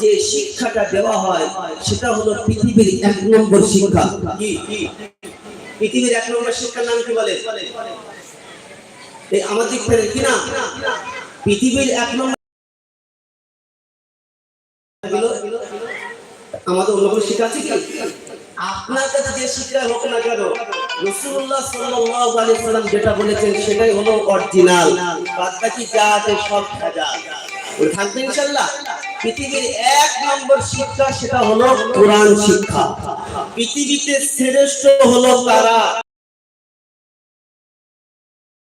যে শিক্ষাটা দেওয়া হয়, সেটা হলো পৃথিবীর এক নম্বর শিক্ষা। পৃথিবীর এক নম্বর শিক্ষার নাম কি বলে? কি না পৃথিবীর এক নম্বর আমাদের অন্য শিক্ষা আছে কি? আপনার কাছে যে শিক্ষা হোক না কেন সেটাই হলো অরিজিনাল। বাদ বাকি যা আছে সব সাজা। থাকবে ইনশাআল্লাহ? পৃথিবীর এক নম্বর শিক্ষা সেটা হলো কোরআন শিক্ষা। পৃথিবীতে শ্রেষ্ঠ হলো তারা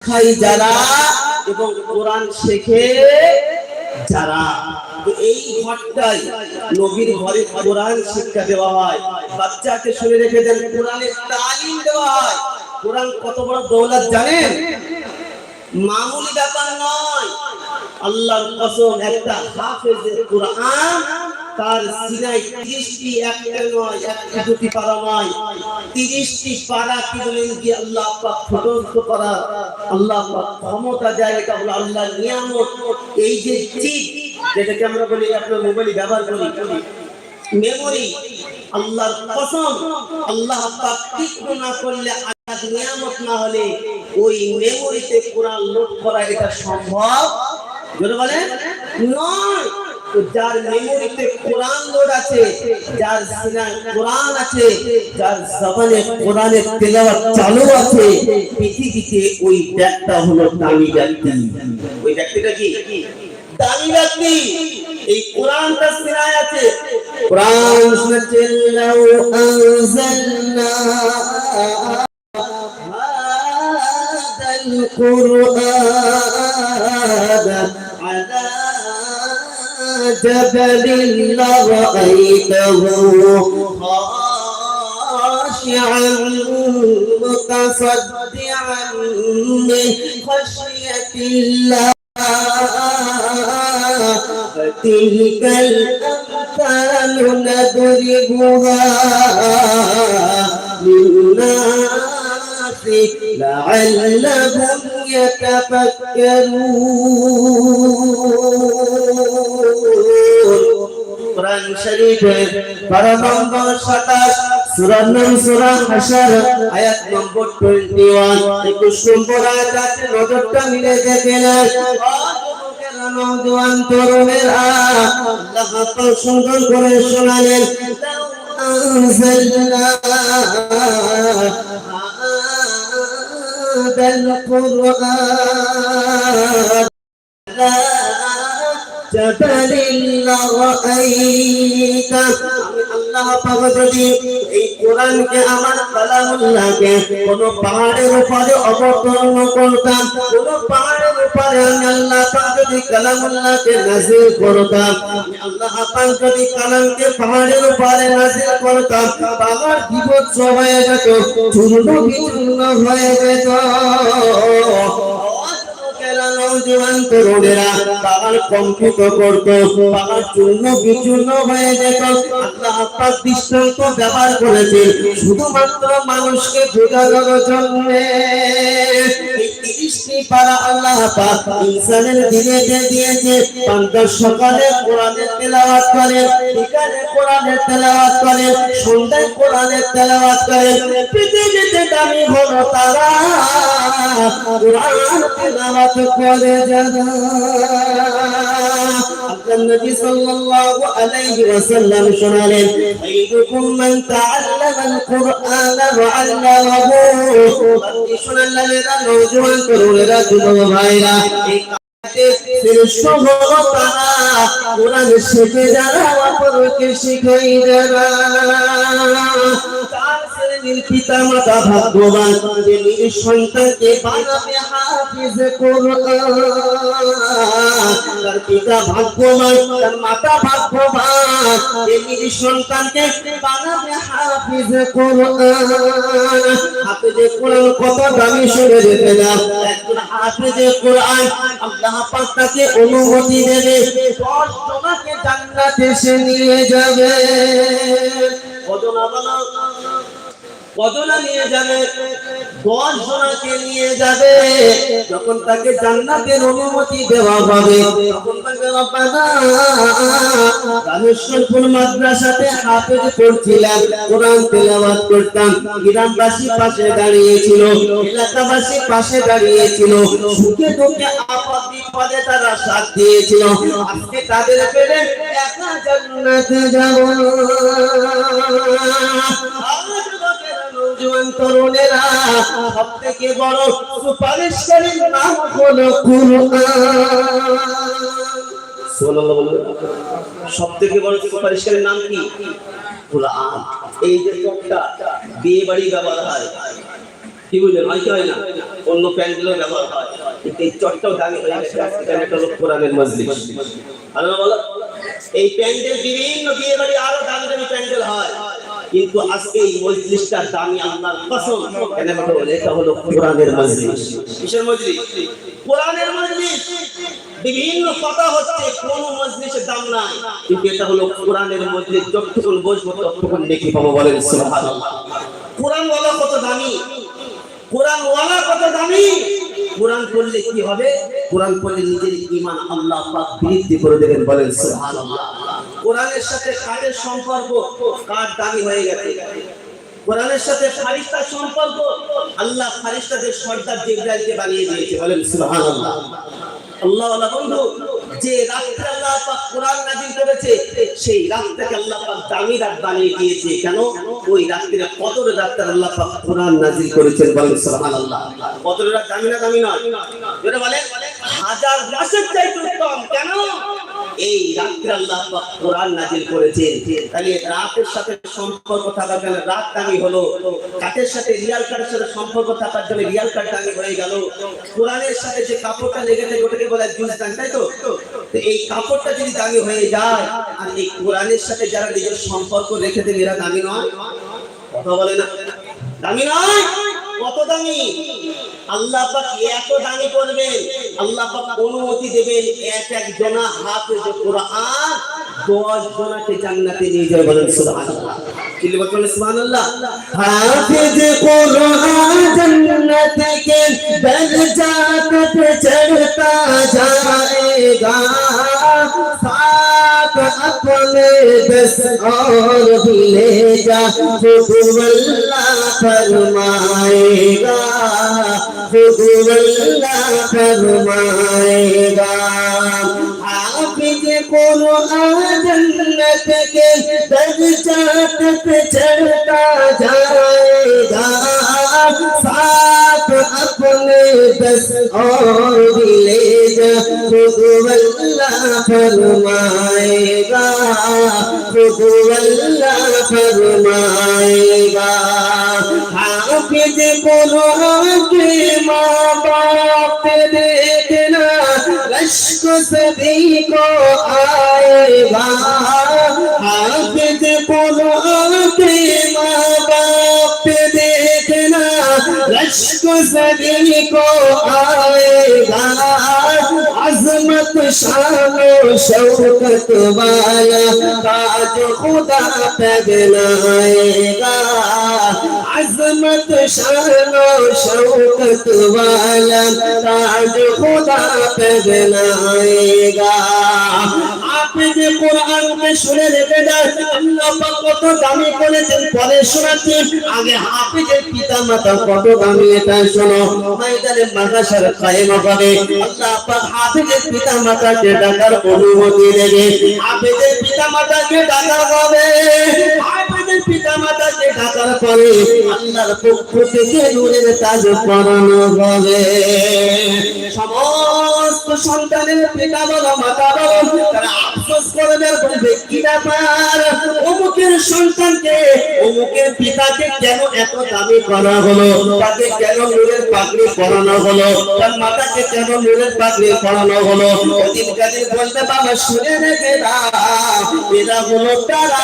খাই যারা এবং কোরআন শেখে যারা। এই ঘরটাই নবীর ঘরে কোরআন শিক্ষা দেওয়া হয়। বাচ্চাকে শুনে রেখে দেন কোরআনের তালিম দেওয়া হয়। কোরআন কত বড় দৌলত জানেন? মামুলি ব্যাপার নয়। আল্লাহর কসম, একটা কোরআন, তার সিনাই একটা নয়, একটা দুটি পারা নয় পারা কি বলেন কি আল্লাহ করা, আল্লাহ ক্ষমতা এটা হলো আল্লাহর নিয়ামত। এই যে চিপ যেটাকে আমরা বলি, আপনার মোবাইলে ব্যবহার করি মেমোরি আল্লাহর কসম, আল্লাহ পাক তীক্ষ্ণ না করলে আল্লাহর নিয়ামত না হলে ওই মেমোরিতে কোরআন লোড করা এটা সম্ভব জোরে বলেন নয় তো যার মেমোরিতে কোরআন লোড আছে যার সিনায় কোরআন আছে যার জবানে কোরআনের তেলাওয়াত চালু আছে পৃথিবীতে ওই ব্যক্তিটা হলো দামি ব্যক্তি ওই ব্যক্তিটা কি দামি ব্যক্তি এই কোরআনটা সিনায় আছে কোরআন শুনেছে লাউ আনজালনা هذا القرآن على جبل لرأيته خاشعا متصدعا من خشية الله. فتلك الأمثال نضربها للناس لعلهم يتفكرون কোরআন শরীফের বারো নম্বর সাতাশ সুরার নাম সুরা হাসার আয়াত নম্বর টোয়েন্টি ওয়ান একুশ নম্বর আয়াত আছে নজরটা মিলে দেখেন নওজোয়ান তরুণেরা আল্লাহ পাক সুন্দর করে শোনালেন أنزلنا هذا القرآن جبل لرأيت আল্লাহ পাক যদি এই কোরআনকে আমার কালামুল্লাহকে কোন পাহাড়ের উপরে অবতরণ করতাম, কোন পাহাড়ের উপরে আমি আল্লাহ পাক যদি কালামুল্লাহকে নাযিল করতাম আল্লাহ পাক যদি কালামকে পাহাড়ের উপরে নাযিল করতাম পাহাড় বিভৎস হয়ে যেত চূর্ণ বিচূর্ণ হয়ে যেত। নৌজওয়ান তরুণেরা বাবার কম্পিত ব্যবহার করেছে শুধুমাত্র মানুষকে বোঝানোর জন্য। করে, বিকালে কোরআনের করে, সন্ধ্যায় কোরআনের তেলাওয়াত করে। পৃথিবীতে দামি হলো তারা। যারা আপনার নবী সাল্লাল্লাহু আলাইহি ওয়াসাল্লাম শোনালেন খায়রুকুম মান তাআল্লামা শিখাই পিতা মাতা পিতা মাতা সন্তানকে কোরআন। কত দামি শুনে যেতে না হাফিজ কোরআন তাকে অনুমতি দেবে জনকে জান্নাতে সে নিয়ে যাবে। নিয়ে যাবে? দশ জনাকে নিয়ে যাবে। যখন তাকে জান্নাতের অনুমতি দেওয়া হবে মাদ্রাসাতে পাশে দাঁড়িয়েছিল তারা সাথ দিয়েছিল। তাদের সব থেকে বড় সুপারিশকারীর নাম কি? এই যে চকটা বিয়ে বাড়ি ব্যবহার হয়। কি বুঝলেন? হয় কি হয় না? অন্য প্যান্ডেলও ব্যবহার হয়। এই চটটাও একটা বলো? এই প্যান্ডেল, বিভিন্ন বিয়ে বাড়ি আরও দামি দামি প্যান্ডেল হয়। কিন্তু আজকে এই মজলিসটা দামি আল্লাহর কসম। কেন বলে, এটা হলো কোরআনের মজলিস। কিসের মজলিস? কোরআনের মজলিস। বিভিন্ন কথা হচ্ছে, কোন মজলিসের দাম নাই। কিন্তু এটা হলো কোরআনের মজলিস যতক্ষণ বসবো ততক্ষণ দেখি পাবো বলেন, সুবহানাল্লাহ। কোরআন ওয়ালা কত দামি? কোরআন ওয়ালা কত দামি? কোরআন পড়লে কি হবে? কোরআন পড়লে নিজের ইমান আল্লাহ পাক বৃদ্ধি করে দেবেন বলেন সুবহানাল্লাহ। কোরআনের সাথে কাদের সম্পর্ক? কার দামি হয়ে গেছে? কোরআনের সাথে ফারিস্তার সম্পর্ক? আল্লাহ ফারিস্তাদের সর্দার জিব্রাইলকে বানিয়ে দিয়েছে বলেন সুবহানাল্লাহ। আল্লাহ আল্লাহ বন্ধু যে রাত্রে আল্লাহ পাক কোরআন নাযিল করেছে, সেই রাতটাকে আল্লাহ পাক দামি রাত বানিয়ে দিয়েছে। কেন? ওই রাত্রে কদর রাত্রে আল্লাহ পাক কোরআন নাযিল করেছেন বলেন, সুবহানাল্লাহ। কদর রাত দামি না দামি নয়। যেটা বলেন, হাজার মাসের চাইতে উত্তম। কেন? এই রাত্রে আল্লাহ পাক কোরআন নাযিল করেছেন। তাহলে রাতের সাথে সম্পর্ক থাকার জন্য রাত দামি হলো। কাঠের সাথে রিয়াল কাঠের সাথে সম্পর্ক থাকার জন্য রিয়াল কাঠ দামি হয়ে গেল। কোরআনের সাথে যে কাপড়টা লেগে থাকে ওটাকে বলা জুস দান তাই তো? এই কাপড়টা যদি দামি হয়ে যায়, আর এই কোরআনের সাথে যারা নিজের সম্পর্ক রেখে দেবে এরা দামি নয়। কথা বলে না। দামি নয়? কত দামি? আল্লাহ পাক এত দামি করবেন। আল্লাহ পাক অনুমতি দেবেন এক এক জনা হাফেজ কোরআন দশ জনাকে জান্নাতে নিয়ে যাবে বলেন সুবহানাল্লাহ। কি বলবেন সুবহানাল্লাহ হাফেজ কোরআন জান্নাত के दर्जा तक चढ़ता जाएगा साथ अपने बस और भी ले जा खुदवल्ला फरमाएगा खुदवल्ला फरमाएगा हाफिज कुरान जन्नत के दर्जा तक चढ़ता जाएगा साथ अपने बस और ले जा खुद वल्ला फरमाएगा खुद वल्ला फरमाएगा हाफिज कुरान रश्क सभी को आएगा हाफिज कुरान के माँ बाप देखना रश्क सभी को आएगा अजमत शान शौकत वाला ताज खुदा عظمت شان و شوقت والا تاج خدا پہ بنائے گا آپ যে কোরআন শুনে রেখে দেন আল্লাহ পাক কত দামি করেছেন পরে শোনাচ্ছি আগে হাফিজের পিতা মাতা কত দামি এটা শোনো ময়দানে মাদ্রাসার কায়েম হবে আল্লাহ পাক হাফিজের পিতা মাতাকে ডাকার অনুমতি দেবে হাফিজের পিতা মাতাকে ডাকা হবে পিতা মাতাকে ডাকার পরে আল্লাহর পক্ষ থেকে নূরের তাজ পরানো হবে। সমস্ত সন্তানের পিতা বলো মাতা বলো তারা আফসোস ব্যাপার? অমুকের সন্তানকে, অমুকের পিতাকে কেন এত দামি করা হলো? তাকে কেন নূরের পাগড়ি পরানো হলো? তার মাতাকে কেন নূরের পাগড়ি পরানো হলো? ওদিন কাদিন বলতে বাবা শুনে রেখে দাও, এরা হলো তারা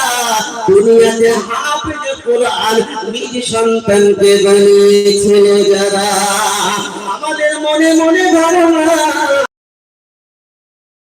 দুনিয়াতে সন্তানকে বানিয়েছিল যারা। আমাদের মনে মনে ধারণা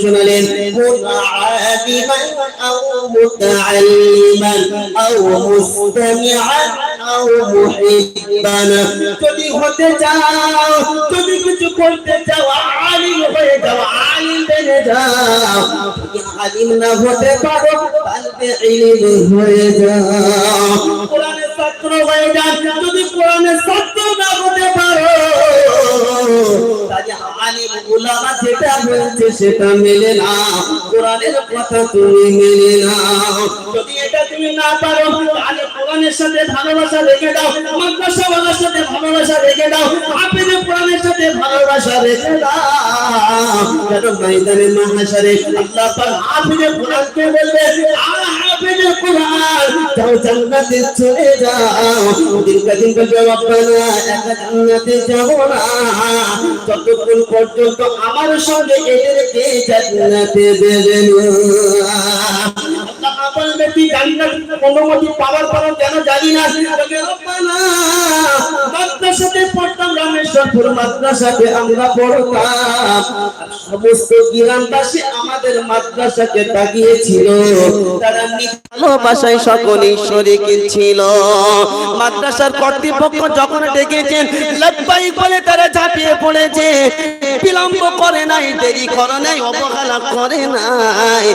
শোনালেন। যদি হতে চাও যদি কিছু করতে চাও আলিম হয়ে যাও বেড়ে যাও। যদি আলিম না হতে পারো যাও ছাত্র হয়ে যান। যদি কোরআনের ছাত্র না হতে পারো আলিম উলামা যেটা বলছে সেটা মেলে না কোরআনের কথা তুমি মেনে নাও। যদি এটা তুমি না পারো, তাহলে কোরআনের সাথে ভালোবাসা রেখে দাও। মাদ্রাসাওয়ালার সাথে ভালোবাসা রেখে দাও। হাফিজে কোরআনের সাথে ভালোবাসা রেখে দাও। মাহশারে আল্লাহ পাক কোরআনকে বলবে যাও জান্নাতে চলে যাও। দীর্ঘদিন জবাব না একা জান্নাতে যাব না। যতক্ষণ পর্যন্ত আমার সঙ্গে এদেরকে জান্নাতে দেবে না আল্লাহ বলবে তুই জান্নাত অনুমতি পাওয়ার কেন জানি না। মাদ্রাসাতে পড়তাম রামেশ্বরপুর মাদ্রাসাতে আমরা পড়তাম। সমস্ত গ্রামবাসী আমাদের মাদ্রাসাকে তাকিয়েছিল। তারা ভালোবাসায় সকলেই শরিক ছিল মাদ্রাসার কর্তৃপক্ষ যখন ডেকেছেন লব্বাইক বলে তারা ঝাঁপিয়ে পড়েছে। বিলম্ব করে নাই দেরি করে নাই অবহেলা করে নাই।